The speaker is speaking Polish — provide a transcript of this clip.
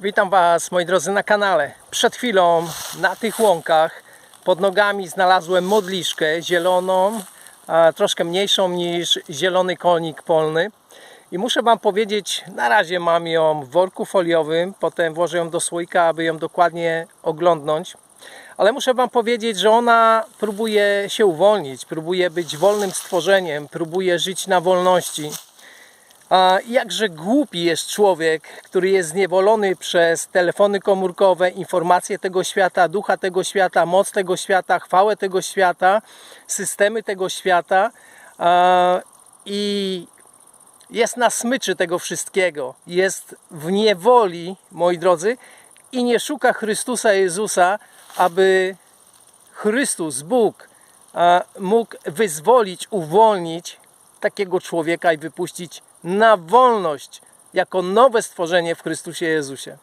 Witam Was, moi drodzy, na kanale. Przed chwilą na tych łąkach pod nogami znalazłem modliszkę zieloną, troszkę mniejszą niż zielony konik polny. I muszę Wam powiedzieć, na razie mam ją w worku foliowym, potem włożę ją do słoika, aby ją dokładnie oglądnąć. Ale muszę Wam powiedzieć, że ona próbuje się uwolnić, próbuje być wolnym stworzeniem, próbuje żyć na wolności. A jakże głupi jest człowiek, który jest zniewolony przez telefony komórkowe, informacje tego świata, ducha tego świata, moc tego świata, chwałę tego świata, systemy tego świata i jest na smyczy tego wszystkiego. Jest w niewoli, moi drodzy, i nie szuka Chrystusa Jezusa, aby Chrystus, Bóg, mógł wyzwolić, uwolnić takiego człowieka i wypuścić na wolność jako nowe stworzenie w Chrystusie Jezusie.